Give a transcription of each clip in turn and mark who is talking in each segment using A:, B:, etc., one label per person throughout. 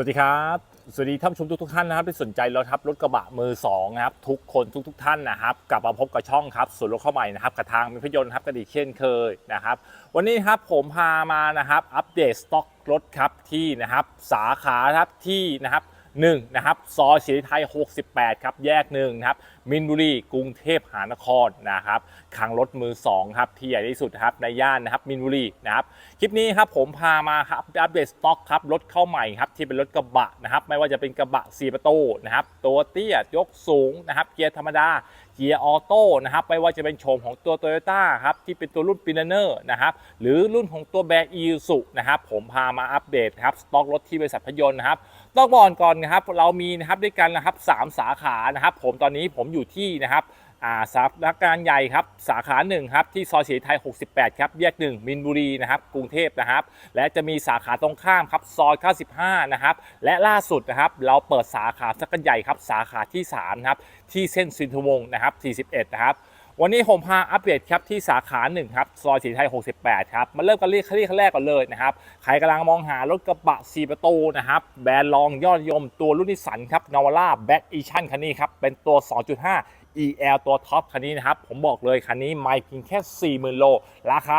A: สวัสดีครับ สวัสดีท่านผู้ชมทุกทุกท่านนะครับที่สนใจรถครับรถกระบะมือสองนะครับทุกคนทุกทุกท่านนะครับกลับมาพบกับช่องครับส่วนรถเข้าใหม่นะครับกับทางมิพยนต์ครับกระดีกเช่นเคยนะครับ วันนี้ครับผมพามานะครับอัปเดตสต็อกรถครับที่นะครับสาขาครับที่นะครับหนึ่งนะครับซอยศรีไทย 68 ครับ แยกหนึ่งนะครับมินบุรีกรุงเทพมหานครนะครับคลังรถมือสองครับที่ใหญ่ที่สุดครับในย่านนะครับมินบุรีนะครับคลิปนี้ครับผมพามาครับอัปเดตสต็อกครับรถเข้าใหม่ครับที่เป็นรถกระบะนะครับไม่ว่าจะเป็นกระบะ4ประตูนะครับตัวเตี้ยยกสูงนะครับเกียร์ธรรมดาเกียร์ออโต้นะครับไม่ว่าจะเป็นโฉมของตัว t o y ยต้าครับที่เป็นตัวรุ่นปีนเนอร์นะครับหรือรุ่นของตัวแบร์อีสุนะครับผมพามาอัปเดตครับสต็อกรถที่บริษัทพยนต์นะครับต้องบอกก่อนนะครับเรามีนะครับด้วยกันนะครับสามสาขานะครับผมตอนนี้ผมอยู่ที่นะครับ อ่าสาขาการใหญ่ครับสาขาหนึ่งครับที่ซอยศรีไทย 68 ครับแยกหนึ่งมินบุรีนะครับกรุงเทพนะครับ และจะมีสาขาตรงข้ามครับซอย 95 นะครับ และล่าสุดนะครับเราเปิดสาขาสักกันใหญ่ครับสาขาที่3นะครับที่เส้นสินทวงศ์นะครับ 41 นะครับวันนี้ผมพาอัปเดตครับที่สาขาหนึ่งครับซอยศรีไทย 68 ครับ มาเริ่มกันที่ที่แรกก่อนเลยนะครับ ใครกำลังมองหารถกระบะ 4 ประตูนะครับ แบรนด์รองยอดนิยมตัวรุ่นนิสสันครับนาวาร่าแบ็กอีชั่นคันนี้ครับ เป็นตัว 2.5 EL ตัวท็อปคันนี้นะครับ ผมบอกเลยคันนี้ไม่เพียงแค่ 40,000 โล ราคา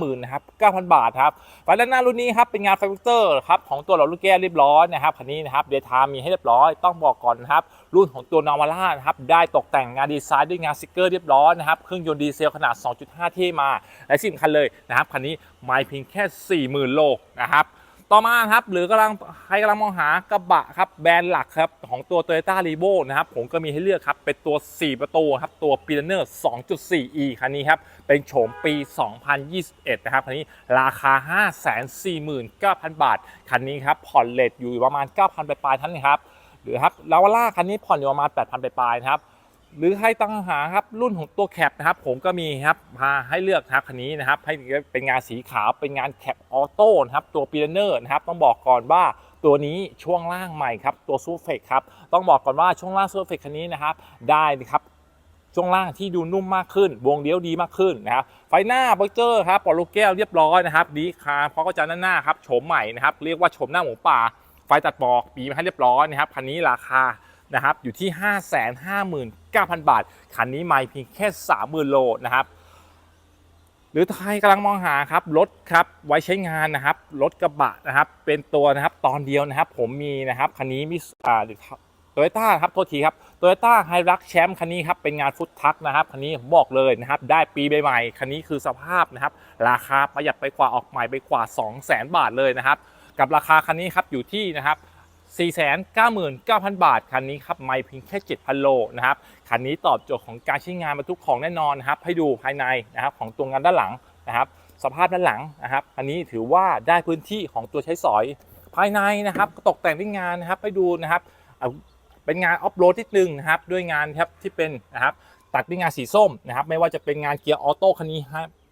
A: 490,000นะครับ9,000 บาทครับไฟด้านหน้ารุ่นนี้ครับเป็นงานไฟเบอร์ครับของตัวเราลูกแก้วเรียบร้อยนะครับคันนี้นะครับเดทามีให้เรียบร้อยต้องบอกก่อนนะครับรุ่นของตัวนาวาร่านะครับได้ตกแต่งงานดีไซน์ด้วยงานสติกเกอร์เรียบร้อยนะครับเครื่องยนต์ดีเซลขนาด 2.5 ที่มาและสิ่งสำคัญเลยนะครับคันนี้ไม่เพียงแค่ 40,000 โลนะครับ ต่อมาครับ หรือกำลังใครกำลังมองหากระบะครับแบรนด์หลักครับของตัว Toyota r e v o นะครับผมก็มีให้เลือกครับ เป็นตัว 4 ประตูครับ ตัว p i l a n e r 2.4e คันนี้ครับ เป็นโฉมปี 2021 นะครับ คันนี้ราคา 549,000 บาท คันนี้ครับ ผ่อนเลทอยู่ประมาณ 9,000 ปลายๆท่านนะครับ หรือครับลาวาร่าคันนี้ผ่อนอยู่ประมาณ 8,000 ปลายๆนะครับ หรือให้ตั้งหาครับรุ่นของตัวแคปนะครับ ผมก็มีครับพาให้เลือกครับคันนี้นะครับ ให้เป็นงานสีขาวเป็นงานแคปออโต้นะครับตัวปีเนอร์นะครับ ต้องบอกก่อนว่าตัวนี้ช่วงล่างใหม่ครับตัวซูเฟกครับต้องบอกก่อนว่าช่วงล่างซูเฟกคันนี้นะครับ ได้นะครับช่วงล่างที่ดูนุ่มมากขึ้น วงเลี้ยวดีมากขึ้นนะครับ ไฟหน้าเบอร์เจอร์ครับปอลูกแก้วเรียบร้อยนะครับ ดีคาเพราะก็จะด้าหน้าครับโฉมใหม่นะครับ เรียกว่าโฉมหน้าหมูป่า ไฟตัดหมอกปีมาให้เรียบร้อยนะครับ คันนี้ราคา นะครับอยู่ที่ 559,000 บาท คันนี้ไม่เพียงแค่ 30,000 โลนะครับหรือใครกำลังมองหาครับรถครับไว้ใช้งานนะครับรถกระบะนะครับ เป็นตัวนะครับตอนเดียวนะครับ ผมมีนะครับคันนี้มีอ่าโตโยต้าครับโทษทีครับโตโยต้าไฮรักแชมป์คันนี้ครับเป็นงานฟุตทักนะครับคันนี้ผมบอกเลยนะครับ ได้ปีใหม่คันนี้คือสภาพนะครับ ราคาประหยัดไปกว่าออกใหม่ไปกว่า 200,000 บาทเลยนะครับ กับราคาคันนี้ครับอยู่ที่นะครับ 499,000 บาท คันนี้ครับไม่เพียงแค่7,000โลนะครับ คันนี้ตอบโจทย์ของการใช้งานบรรทุกของแน่นอนนะครับ ให้ดูภายในนะครับของตัวงานด้านหลังนะครับ สภาพด้านหลังนะครับ อันนี้ถือว่าได้พื้นที่ของตัวใช้สอย ภายในนะครับตกแต่งด้วยงานนะครับ ให้ดูนะครับ เป็นงานออฟโรดที่นึงนะครับ ด้วยงานครับที่เป็นนะครับตัดด้วยงานสีส้มนะครับไม่ว่าจะเป็นงานเกียร์ออโต้คันนี้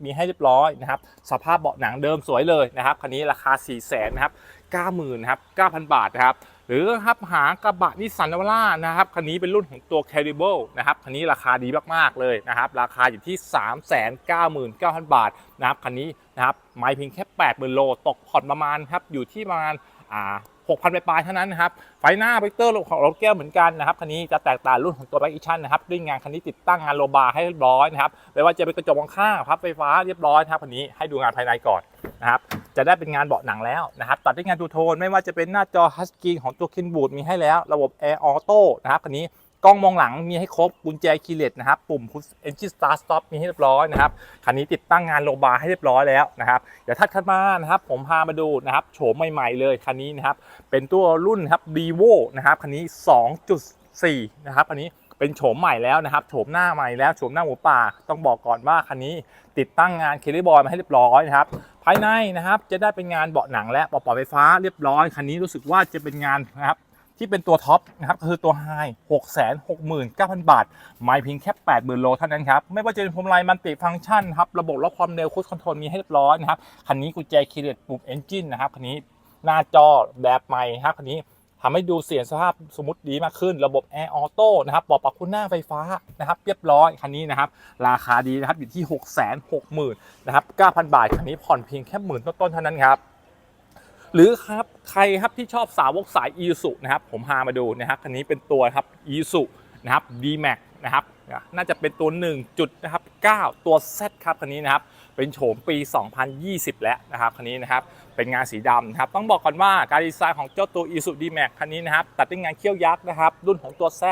A: มีให้เรียบร้อยนะครับ สภาพเบาะหนังเดิมสวยเลยนะครับคันนี้ราคา4 0 0 0 0นะครับ 90,000นครับ9,000 บาทนะครับหรือครับหากระบะนิสสันนวาร่านะครับคันนี้เป็นรุ่นของตัว c a r i b l e นะครับคันนี้ราคาดีมากๆเลยนะครับราคาอยู่ที่ 399,000 บาทนะครับคันนี้นะครับไม่เพียงแค่ 80,000โลตกผ่อนประมาณครับอยู่ที่ประมาณอ่า 6,000 ปลายๆเท่านั้นนะครับ ไฟหน้าเบเตอร์ของรถแก้วเหมือนกันนะครับ คันนี้จะแตกต่างรุ่นของตัวแบ็กอิชั่นนะครับ ด้วยงานคันนี้ติดตั้งงานโลบาร์ให้เรียบร้อยนะครับ ไม่ว่าจะเป็นกระจกมองข้างพับไฟฟ้าเรียบร้อยนะครับ คันนี้ให้ดูงานภายในก่อนนะครับ จะได้เป็นงานเบาะหนังแล้วนะครับ ตัดด้วยงานดูโทน ไม่ว่าจะเป็นหน้าจอฮัสกีของตัวคินบูดมีให้แล้ว ระบบแอร์ออโต้นะครับ คันนี้ กล้องมองหลังมีให้ครบกุญแจคีย์เลสนะครับ ปุ่ม Engine Start Stop มีให้เรียบร้อยนะครับ คันนี้ติดตั้งงานโลบาร์ให้เรียบร้อยแล้วนะครับ เดี๋ยวถัดขึ้นมานะครับ ผมพามาดูนะครับ โฉมใหม่ๆเลยคันนี้นะครับ เป็นตัวรุ่นครับ r e v o นะครับ คันนี้ 2.4 นะครับ อันนี้เป็นโฉมใหม่แล้วนะครับ โฉมหน้าใหม่แล้วโฉมหน้าหมูป่า ต้องบอกก่อนว่าคันนี้ติดตั้งงานเคลิบอยมาให้เรียบร้อยนะครับ ภายในนะครับจะได้เป็นงานเบาะหนังและเบาะปรับไฟฟ้าเรียบร้อย คันนี้รู้สึกว่าจะเป็นงานนะครับ ที่เป็นตัวท็อปนะครับคือตัวไฮ669,000 บาท ไม่เพียงแค่ 80,000 โลเท่านั้นครับ ไม่ว่าจะเป็นพวงมาลัยมันติฟังก์ชันครับ ระบบล็อกความเร็วคูดคอนโทรลมีให้เรียบร้อยนะครับ คันนี้กุญแจคีย์เลสปุ่มเอนจินนะครับ คันนี้หน้าจอแบบใหม่ครับ คันนี้ทำให้ดูเสียงสภาพสมมติดีมากขึ้น ระบบแอร์ออโต้นะครับปรับปรับคุณหน้าไฟฟ้านะครับเรียบร้อยคันนี้นะครับ ราคาดีนะครับอยู่ที่ 660,000นะครับ9,000 บาท คันนี้ผ่อนเพียงแค่หมื่นต้นๆเท่านั้นครับ หรือครับใครครับที่ชอบสาวกสายอีสุนะครับผมพามาดูนะครับคันนี้เป็นตัวครับอีสุนะครับ D-Max นะครับน่าจะเป็นตัว1จุดนะครับ9ตัว Z ครับคันนี้นะครับเป็นโฉมปี 2020 แล้วนะครับคันนี้นะครับเป็นงานสีดำนะครับต้องบอกก่อนว่าการดีไซน์ของเจ้าตัว i s u D-Max คันนี้นะครับตัดด้วยงานเขี้ยวยักษ์นะครับรุ่นของตัว Z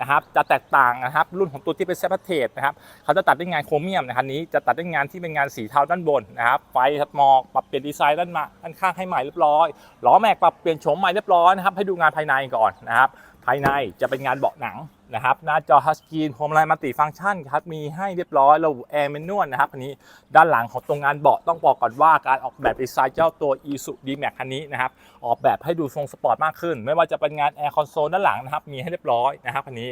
A: นะครับจะแตกต่างนะครับรุ่นของตัวที่เป็นเซปเทสนะครับเขาจะตัดด้วยงานโครเมียมนะครับนี้จะตัดด้วยงานที่เป็นงานสีเทาด้านบนนะครับไฟทัดหมอกปรับเปลี่ยนดีไซน์ด้านมาด้านข้างให้ใหม่เรียบร้อยล้อแม็กปรับเปลี่ยนโฉมใหม่เรียบร้อยนะครับให้ดูงานภายในก่อนนะครับภายในจะเป็นงานเบาะหนัง นะครับหน้าจอทัชสกรีนพวงมาลัยมัลติฟังก์ชันครับมีให้เรียบร้อยระบบแอร์แมนนวลนะครับอันนี้ด้านหลังของตรงงานเบาะต้องบอกก่อนว่าการออกแบบดีไซน์เจ้าตัว i s u D-Max คันนี้นะครับออกแบบให้ดูทรงสปอร์ตมากขึ้น ไม่ว่าจะเป็นงานแอร์คอนโซลด้านหลังนะครับมีให้เรียบร้อยนะครับคันนี้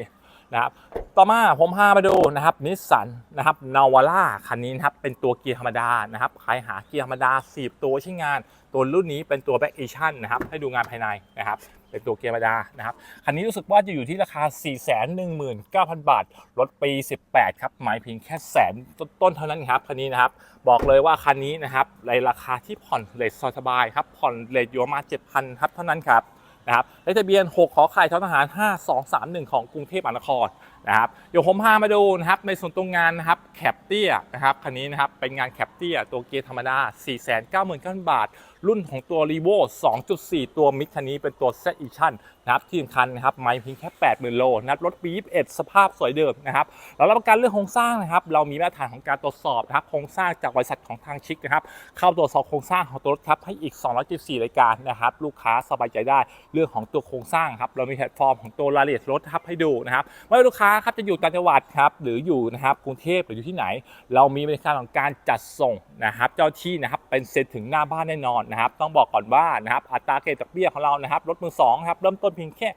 A: นะครับต่อมาผมพามาดูนะครับนิสสันนะครับนาวาร่าคันนี้นะครับเป็นตัวเกียร์ธรรมดานะครับใครหาเกียร์ธรรมดา10ตัวใช้งาน ตัวรุ่นนี้เป็นตัวแบ็กเอชั่นนะครับให้ดูงานภายในนะครับเป็นตัวเกียร์ธรรมดานะครับคันนี้รู้สึกว่าจะอยู่ที่ราคา 419,000 บาทรถปี 18 ครับหมายเพียงแค่แสนต้นๆเท่านั้นครับคันนี้นะครับบอกเลยว่าคันนี้นะครับในราคาที่ผ่อนเลทสบายครับผ่อนเลทอยู่ประมาณ7,000ครับเท่านั้นครับ นะครับเลขทะเบียน 6 ขอไข่ททหาร 5231 ของกรุงเทพมหานคร นะครับเดี๋ยวผมพามาดูนะครับในส่วนตรงงานนะครับแคปเตียนะครับคันนี้นะครับเป็นงานแคปเตียตัวเกียร์ธรรมดา 499,000 บาท รุ่นของตัว r e v o 2.4 ตัวมิกคันนี้เป็นตัว Z Edition นะครับที่สำคัญนะครับไม่เพียงแค่ 80,000 โลนะครับรถปี21สภาพสวยเดิมนะครับเรารับประกันเรื่องโครงสร้างนะครับเรามีมาตรฐานของการตรวจสอบนะครับโครงสร้างจากบริษัทของทางชิคนะครับเข้าตรวจสอบโครงสร้างของตัวรถครับให้อีก 274 รายการนะครับลูกค้าสบายใจได้เรื่องของตัวโครงสร้างครับเรามีแพลตฟอร์มของตัวรายละเอียดรถครับให้ดูนะครับไม่ว่าลูกค้าครับจะอยู่ต่างจังหวัดครับหรืออยู่นะครับกรุงเทพหรืออยู่ที่ไหน เรามีบริการของการจัดส่งนะครับเจ้าที่นะครับเป็นเซ็นถึงหน้าบ้านแน่นอนนะครับ ต้องบอกก่อนว่านะครับอัตราเกรดดอกเบี้ยของเรานะครับรถมือสองครับเริ่มต้นเพียงแค่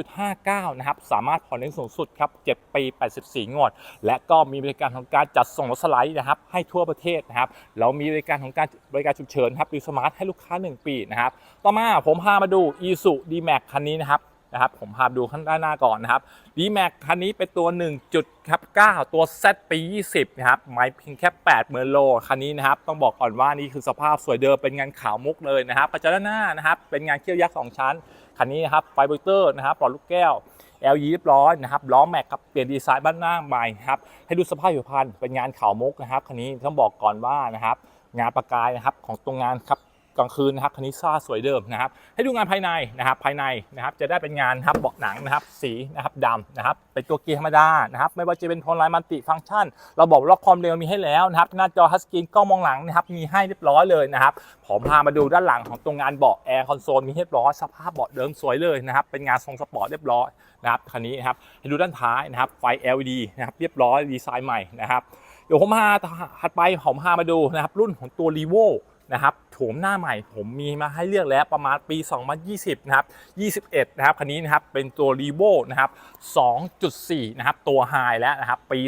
A: 2.59 นะครับ สามารถผ่อนได้สูงสุดครับ 7 ปี 84 งวด และก็มีบริการของการจัดส่งรถสไลด์นะครับ ให้ทั่วประเทศนะครับ เรามีบริการของการบริการฉุกเฉินครับรีสมาร์ทให้ลูกค้า 1 ปีนะครับ ต่อมาผมพามาดู i s u D-Max คันนี้นะครับ นะครับผมพาดูข้างด้านหน้าก่อนนะครับ D-Max คันนี้เป็นตัว1จุดครับ9ตัว Z ปี 20 นะครับไม่เพียงแค่ 8เมอร์โลคันนี้นะครับต้องบอกก่อนว่านี่คือสภาพสวยเดิมเป็นงานขาวมุกเลยนะครับกระจกหน้านะครับเป็นงานเขี้ยวยักษ์2ชั้น คันนี้นะครับไฟเบอร์เตอร์นะครับปลอดลูกแก้ว LE เรียบร้อยนะครับล้อแม็กครับเปลี่ยนดีไซน์บ้านหน้าใหม่ครับให้ดูสภาพผิวพรรณเป็นงานขาวมุกนะครับคันนี้ต้องบอกก่อนว่านะครับงานประกายนะครับของตรงงานครับ กลางคืนนะครับคันนี้ซ่าสวยเดิมนะครับ ให้ดูงานภายในนะครับภายในนะครับจะได้เป็นงานนะครับเบาะหนังนะครับสีนะครับดำนะครับเป็นตัวเกียร์ธรรมดานะครับไม่ว่าจะเป็นพลไลน์มัลติฟังก์ชัน เราบอกล็อกความเร็วมีให้แล้วนะครับหน้าจอทัชสกรีนกล้องมองหลังนะครับมีให้เรียบร้อยเลยนะครับผมพามาดูด้านหลังของตรงงานเบาะแอร์คอนโซลมีให้เรียบร้อยสภาพเบาะเดิมสวยเลยนะครับเป็นงานทรงสปอร์ตเรียบร้อยนะครับคันนี้นะครับให้ดูด้านท้ายนะครับไฟ LED นะครับเรียบร้อยดีไซน์ใหม่นะครับเดี๋ยวผมพาถัดไปผมพามาดูนะครับรุ่นของตัว r e v o นะครับโฉมหน้าใหม่ผมมีมาให้เลือกแล้วประมาณปี 2020 นะครับ 21 นะครับ คันนี้นะครับเป็นตัว r e v o นะครับ 2.4 นะครับ ตัวไฮแล้วนะครับ ปี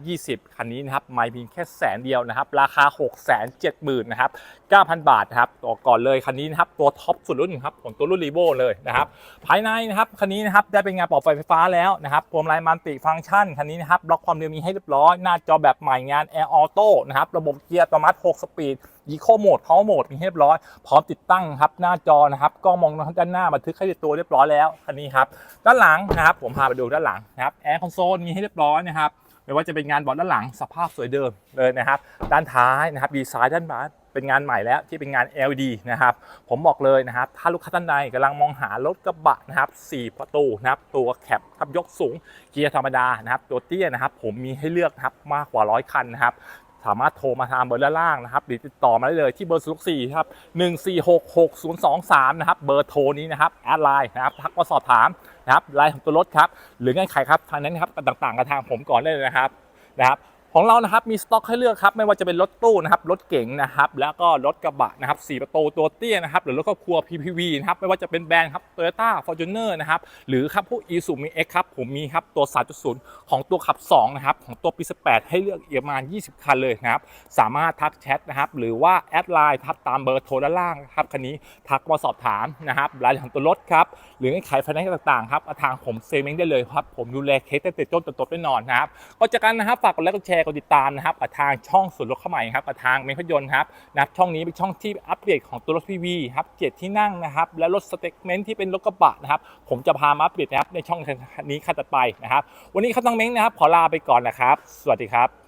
A: 2020 คันนี้นะครับไม่เพียงแค่แสนเดียวนะครับ ราคา 670,000นะครับ 9,000 บาทนะครับต่อก่อนเลยคันนี้นะครับ ตัวท็อปสุดรุ่นครับของตัวรุ่น r e v o เลยนะครับ ภายในนะครับคันนี้นะครับได้เป็นงานปลอบไฟไฟฟ้าแล้วนะครับพวงมาลัยมัลติฟังก์ชันคันนี้นะครับล็อกความเร็วมีให้เรียบร้อย หน้าจอแบบใหม่งาน Air Auto นะครับระบบเกียร์อัตโนมัติ 6 สปีด อีโคโหมด Power โหมดมีให้เรียบร้อย พร้อมติดตั้งครับหน้าจอนะครับกล้องมองด้านหน้าบันทึกให้นตัวเรียบร้อยแล้วคันนี้ครับด้านหลังนะครับ ผมพาไปดูด้านหลังนะครับแอร์คอนโซลมีให้เรียบร้อยนะครับไม่ว่าจะเป็นงานเบอดด้านหลังสภาพสวยเดิมเลยนะครับ ด้านท้ายนะครับดีไซน์ด้านบนเป็นงานใหม่แล้วที่เป็นงาน LED นะครับ ผมบอกเลยนะครับ ถ้าลูกค้าท่านใดกำลังมองหารถกระบะนะครับ 4 ประตูนะครับ ตัวแคปครับยกสูง เกียร์ธรรมดานะครับ ตัวเตี้ยนะครับ ผมมีให้เลือกนะครับมากกว่าร้อยคันนะครับ สามารถโทรมาทางเบอร์ด้านล่างนะครับหรือติดต่อมาได้เลยที่เบอร์0 4ครับหนึ่งสี่หกหกศูนะครับเบอร์โทรนี้นะครับแอดไลน์นะครับทักมาสอบถามนะครับไลน์ของตัวรถครับหรือเงื่อนไขครับทางนั้นครับต่างๆกับทางผมก่อนได้เลยนะครับนะครับ ของเรานะครับมีสต็อกให้เลือกครับไม่ว่าจะเป็นรถตู้นะครับรถเก๋งนะครับแล้วก็รถกระบะนะครับ4ประตูตัวเตี้ยนะครับหรือรถครอบครัว PPV นะครับไม่ว่าจะเป็นแบรนด์ครับ Toyota Fortuner นะครับหรือครับพวก Isuzu Mi X ครับผมมีครับตัว 3.0 ของตัวขับ2นะครับของตัวปี 18 ให้เลือกอีกประมาณ 20 คันเลยนะครับสามารถทักแชทนะครับหรือว่าแอดไลน์ทักตามเบอร์โทรด้านล่างครับคันนี้ทักมาสอบถามนะครับรายละเอียดของตัวรถครับหรือไขไฟแนนซ์ต่างๆครับทางผมเซมิงได้เลยครับผมดูแลเคสตั้งแต่ต้นจนจบแน่นอนนะครับก็จากกันนะครับฝากกดไลค์กดแชร์กดติดตามนะครับกับทางช่องสุดรถเข้าใหม่ครับกับทางเมพยนต์ครับนับช่องนี้เป็นช่องที่อัปเดตของตัวรถพีวีครับเกียรติที่นั่งนะครับและรถสเต็กเมนต์ที่เป็นรถกระบะนะครับผมจะพามาอัปเดตนะครับในช่องนี้ขั้นต่อไปนะครับวันนี้ข้าวต้องเม้งนะครับขอลาไปก่อนนะครับ สวัสดีครับ